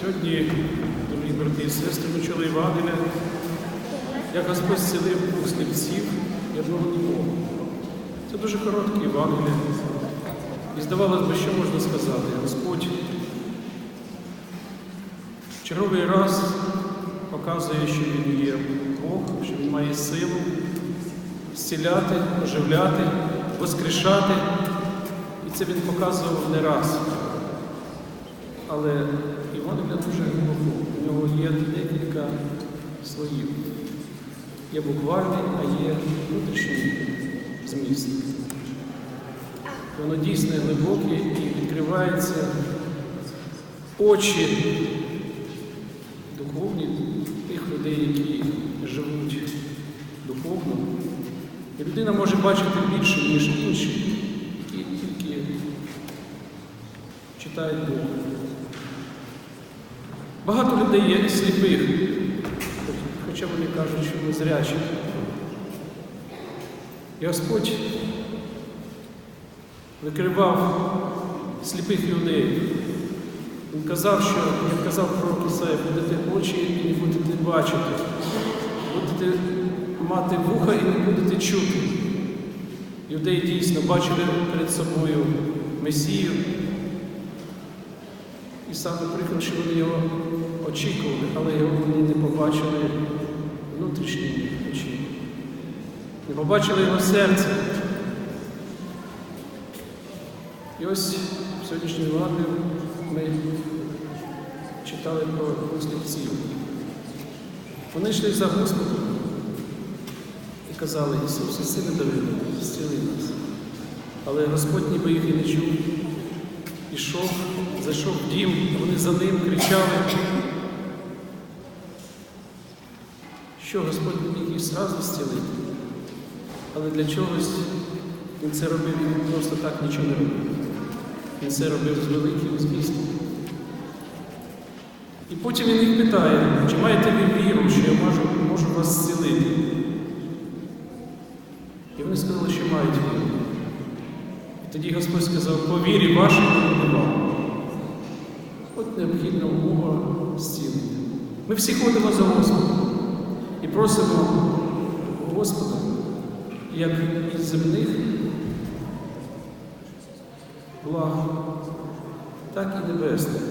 Сьогодні, дорогі брати і сестри, ми чули Євангелія, як Господь зцілив у сліпців і одного нікого. Це дуже коротке Євангеліє. І здавалось би, що можна сказати? Господь черговий раз показує, що Він є Бог, що Він має силу зціляти, оживляти, воскрешати. Це він показував не раз. Але Євангелія дуже глибоко. У нього є декілька слоїв. Є буквальний, а є внутрішній зміст. Воно дійсно глибоке і відкриваються очі духовні тих людей, які живуть духовно. І людина може бачити більше, ніж інші, які тільки читають Бога. Багато людей є сліпих, хоча вони кажуть, що вони зрячі. І Господь викривав сліпих людей. Він казав, що, як казав пророк Ісаїв, будете очі і не будете бачити, будете мати вуха і не будете чути. Юдеї дійсно бачили перед собою Месію. І саме приклад, що вони його очікували, але його вони не побачили внутрішні очі. Не побачили його серце. І ось в сьогоднішній владі ми читали про сліпців. Вони йшли за Господом і казали, Ісусе, сини Давида, зціли нас. Але Господь ніби їх і не чув. Ішов, зайшов в дім, вони за ним кричали. Що Господь міг їх зразу зцілити, але для чогось він це робив, він просто так нічого не робив. Він це робив з великим змістом. І потім він їх питає, чи маєте ви віру, що я можу, можу вас зцілити? І вони сказали, що мають віру. Тоді Господь сказав, по вірі вашій вам. От необхідна умова зцілення. Ми всі ходимо за Господом і просимо Господа, як із земних благ, так і небесних.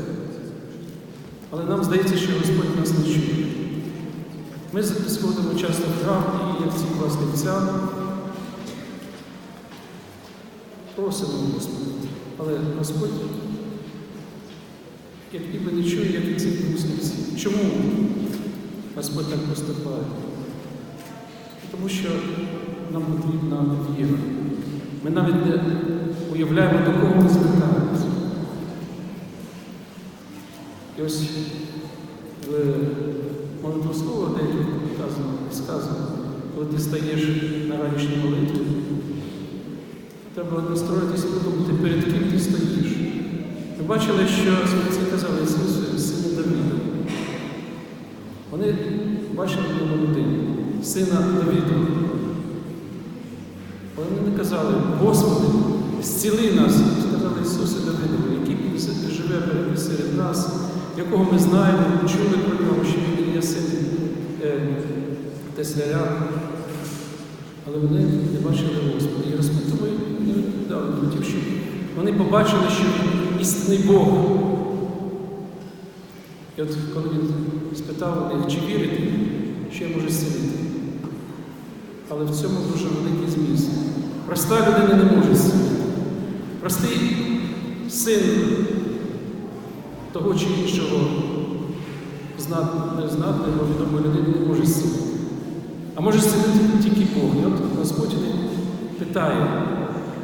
Але нам здається, що Господь нас не чує. Ми сходимо часто в храм і як ці два просимо Господа. Але Господь як ніби не чує, як і ці слівці. Чому Господь так поступає? Тому що нам потрібна віра. Ми навіть не уявляємо, до кого ми звертаємося. І ось в молитвословах деяких сказано, коли ти стаєш на ранішню молитву, треба настроїтися і подумати, перед ким ти стоїш. Ми бачили, що святці казали Ісусу, сина Давіда. Вони бачили в людину, сина Давіда. Вони не казали, Господи, зціли нас, сказали Ісусе Давидові, який живе серед нас, якого ми знаємо, чули про нього, що він є син е, Тесляря. Але вони не бачили Господа. І Господь не відповідав, хотів, щоб вони побачили, що він істинний Бог. І от коли він спитав них, чи вірите, що я можу зцілити. Але в цьому дуже великий зміст. Проста людина не може зцілити. Простий син того чи іншого незнатного відомої людини не може зцілити. А може зцілити тільки Бог. І от Господь питає,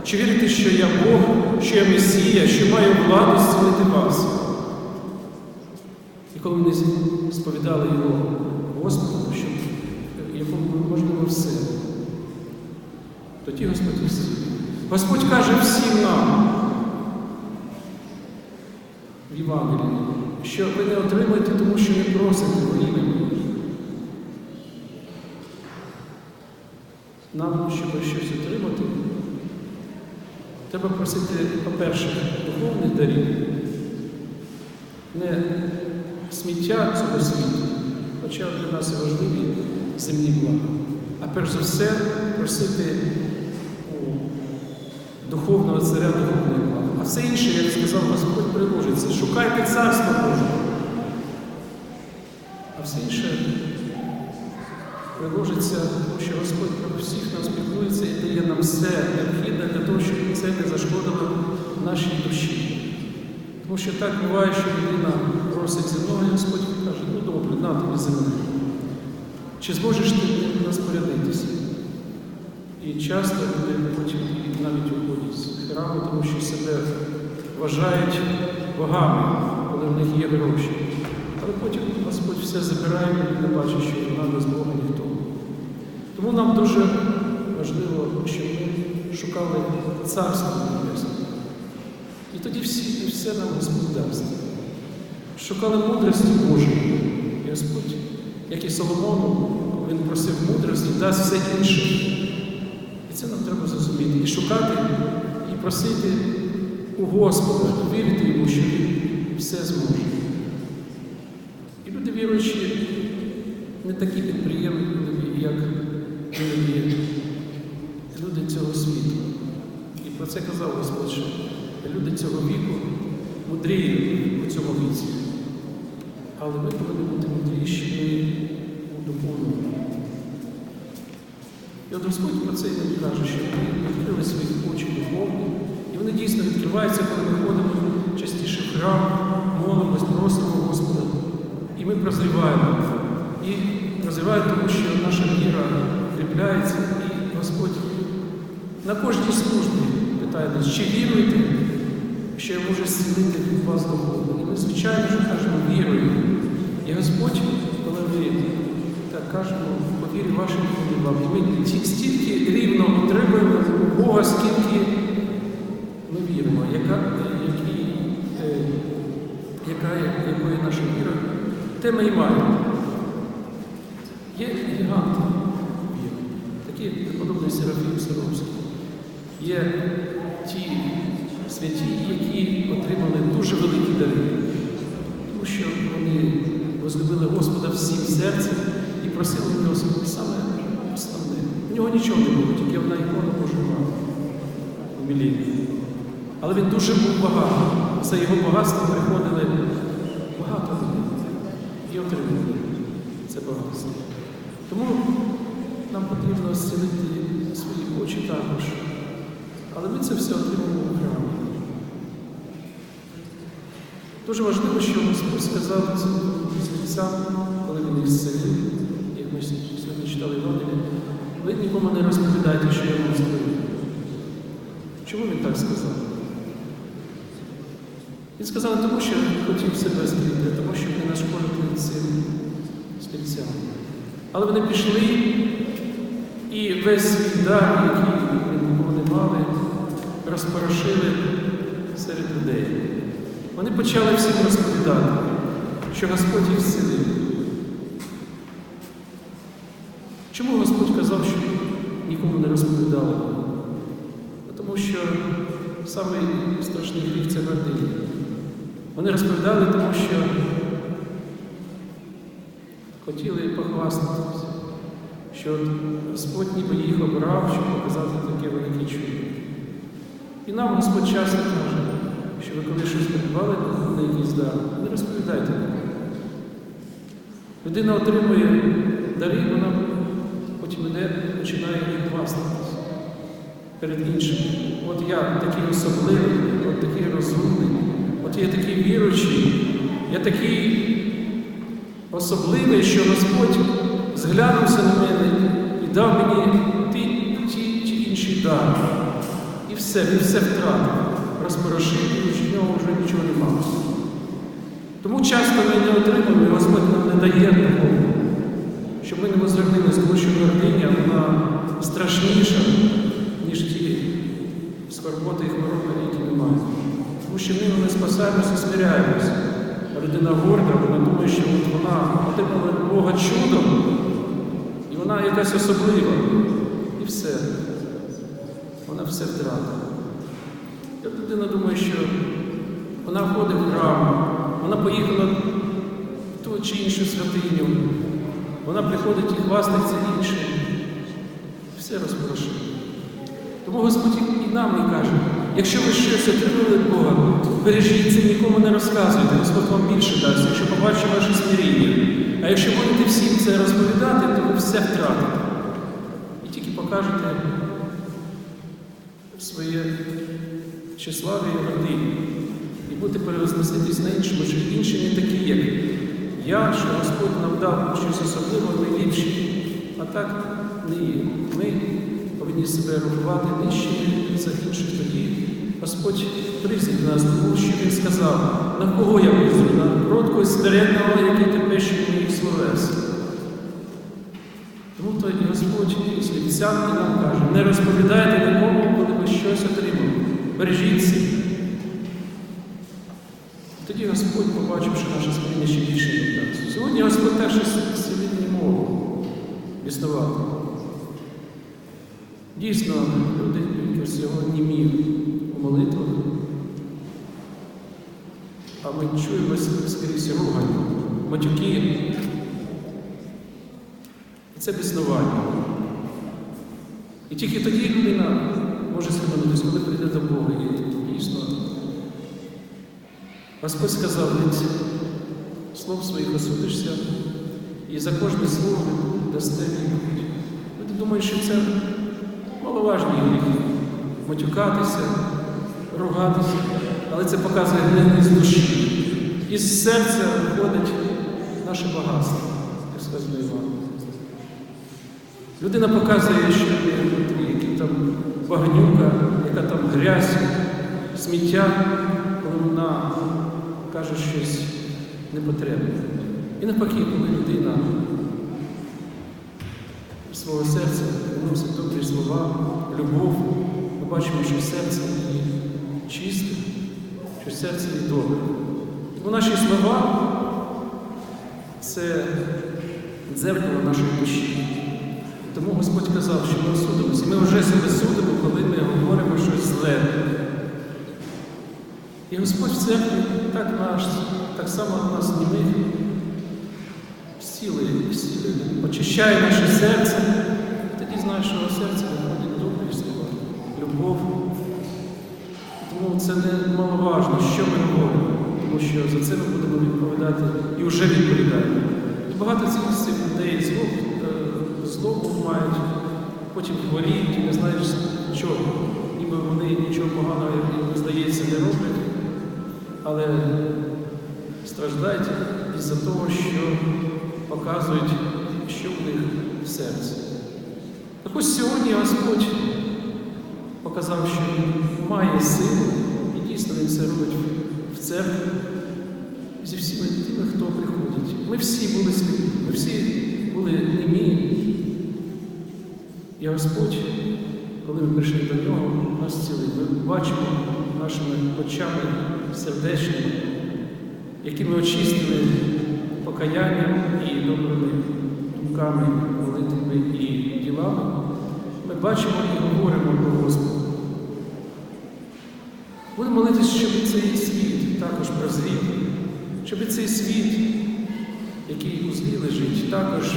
чи вірите, що я Бог, що я Месія, що маю владу зцілити вас? І коли вони сповідали його Господу, що якому можливо все, тоді Господь всі. Господь каже всім нам в Євангелії, що ви не отримаєте, тому що не просите во ім'я мені. Нам, щоб щось отримати, треба просити, по-перше, духовних дарів, не сміття цього світу, хоча для нас і важливі земні блага, а перш за все просити духовного царя духовної блага. А все інше, як сказав Господь, приложиться. Шукайте царство Боже. А все інше приложиться, тому що Господь про всіх нас піклується і дає нам все необхідне для того, щоб це не зашкодило нашій душі. Тому що так буває, що людина просить земного, і Господь каже, ну добре, на тобі землі. Чи зможеш ти розпорядитися? І часто люди потім навіть уходять з храму, тому що себе вважають богами, коли в них є гроші. Але потім Господь все забирає і не бачить, що вона без Бога ніхто. Тому нам дуже важливо, щоб ми шукали царство небесне. І тоді всі, і все нам Господь дасть. Шукали мудрості Божої. Господь, як і Соломону, він просив мудрості, дасть все інше. І це нам треба зрозуміти. І шукати, і просити у Господа, вірити йому, що Він все зможе. І люди віруючі не такі підприємливі, як люди цього світу. І про це казав Господь, що люди цього віку мудріють у цьому віці. Але ми повинні бути мудріші у духовному. І от Господь про це нам каже, що ми відкрили свої очі духовні, і вони дійсно відкриваються, коли ми ходимо частіше в храм, молимось, просимо Господа. І ми прозріваємо. І прозріваємо, тому що наша віра і Господь на кожній службі питає нас, чи віруєте, що я можу зцілити вас духовно. І ми, звичайно, що кажемо вірою. І Господь, коли ми так кажемо, по вірі вашій вам. Ми стільки рівно отримуємо Бога, скільки ми віримо, яка, які, е, яка, якою наша віра, те ми і маємо. Є гіганти віри, такі подобний Серафім Саровський. Є ті святі, які отримали дуже великі дари, тому що вони возлюбили Господа всім серцем і просили в нього саме основне. У нього нічого не було, тільки одна ікона Божа у Міліні. Але він дуже був багатий. За його багатство приходили багато людей і отримували це багатство. Тому нам потрібно зцілити свої очі також. Але ми це все отримуємо у храмі. Дуже важливо, що Господь сказав цим слідцям, коли він їх зцілив, як ми сьогодні читали Івангелі, ви нікому не розповідайте, що я вам зробив. Чому він так сказав? Він сказав тому, що хотів себе а тому, що не нашкодити цим слідцям. Але вони пішли і весь свій дар, який вони мали, розпорошили серед людей. Вони почали всім розповідати, що Господь їх зцілив. Чому Господь казав, що нікому не розповідали? Тому що самий страшний гріх це гординя. Вони розповідали, тому що хотіли похвастатися, що Господь ніби їх обрав, щоб показати таке велике чудо. І нам Господь часто каже, що ви коли щось придбали на якийсь дар, не розповідайте. Людина отримує дари, вона потім іде, починає їх хвастатися перед іншими. От я такий особливий, от такий розумний, от я такий віруючий, я такий особливий, що Господь зглянувся на мене і дав мені ті, ті, ті інші дари. І все, він все втратив, розпорошив, і в нього вже нічого немає. Тому часто ми не отримуємо, і Господь нам не дає такого, щоб ми не возвернилися, тому що гординя, вона страшніша, ніж ті скорботи і хвороби, які маємо. Тому що ми не спасаємося, смиряємося. Людина горда, вона думає, що от вона отримала Бога чудом, вона якась особлива. І все. Вона все втратила. Як людина думає, що вона ходить в храм, вона поїхала в ту чи іншу святиню, вона приходить і хвастається іншим. Все розпорошено. Тому Господь і нам і каже, якщо ви щось отримали від Бога, бережіть це, нікому не розказуйте, Господь вам більше дасть, якщо побачить ваше смиріння. А якщо будете всім це розповідати, то ви все втратите. І тільки покажете своє тщеславі родині. І будете перевозноситись на іншому, що інші не такі, як я, що Господь нам дав щось особливе, ми ліпші. А так не є. Ми повинні себе рахувати нижчими за інших тоді. Господь призвів нас, тому що Він сказав, на кого я призву? На кроткого і смиренного, який тепер ще моїх словес. Тому то і Господь слідцям нам каже, не розповідайте нікому, коли ви щось отримали. Бережіться. Тоді Господь, побачивши наше смирення, ще більше не дасть. Сьогодні Господь теж сьогодні мову існувати. Дійсно, люди сьогодні міг молитвах, а ми чуємо скрізь ругань, матюки. І це біснування. І тільки тоді людина може схаменутися, коли прийде до Бога. І дійсно, Господь сказав, слов своїх осудишся, і за кожне слово дасте відповідь. Люди думають, що це маловажні гріхи. Матюкатися, ругатися, але це показує не з душі. Із серця виходить наше багатство, як сказано Іван. Людина показує, що які там багнюка, яка там грязь, сміття, коли вона каже щось непотребне. І навпаки, коли людина свого серця виносить добрі слова, любов, ми бачимо, що серце є чисте, що серце є добре. Тому наші слова це дзеркало нашої душі. Тому Господь казав, що ми осудимося. І ми вже себе судимо, коли ми говоримо щось зле. І Господь в церкві так наш, так само нас німих сіли, сіли, очищає наше серце. Тоді з нашого серця виходять добрі слова, любов. Тому це не маловажно, що ми говоримо, тому що за це ми будемо відповідати і вже відповідаємо. Багато цих цих людей злоб, е, злобу мають, потім хворіють і не знають чого. Ніби вони нічого поганого, як здається, не роблять, але страждають із-за того, що показують, що в них в серці. Так ось сьогодні Господь показав, що Він має силу, і дійсно Він це робить в церкві зі всіма тими, хто приходить. Ми всі були сліпі, ми всі були немі. І Господь, коли ми прийшли до нього, нас цілий, ми бачимо нашими очами сердечними, які ми очистили покаянням і добрими думками, молитвами і ділами. Бачимо і говоримо про Господа. Будемо молитися, щоб цей світ також прозрів, щоб цей світ, який у злі лежить, також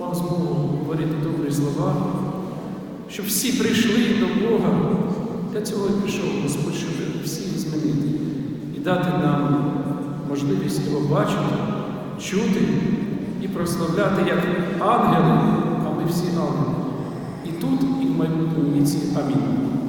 мав змогу говорити добрі слова, щоб всі прийшли до Бога. Для цього і прийшов Господь, щоб всіх змінити і дати нам можливість його бачити, чути і прославляти як ангели, а ми всі ангели. І тут, і в майбутньому віці. Амінь.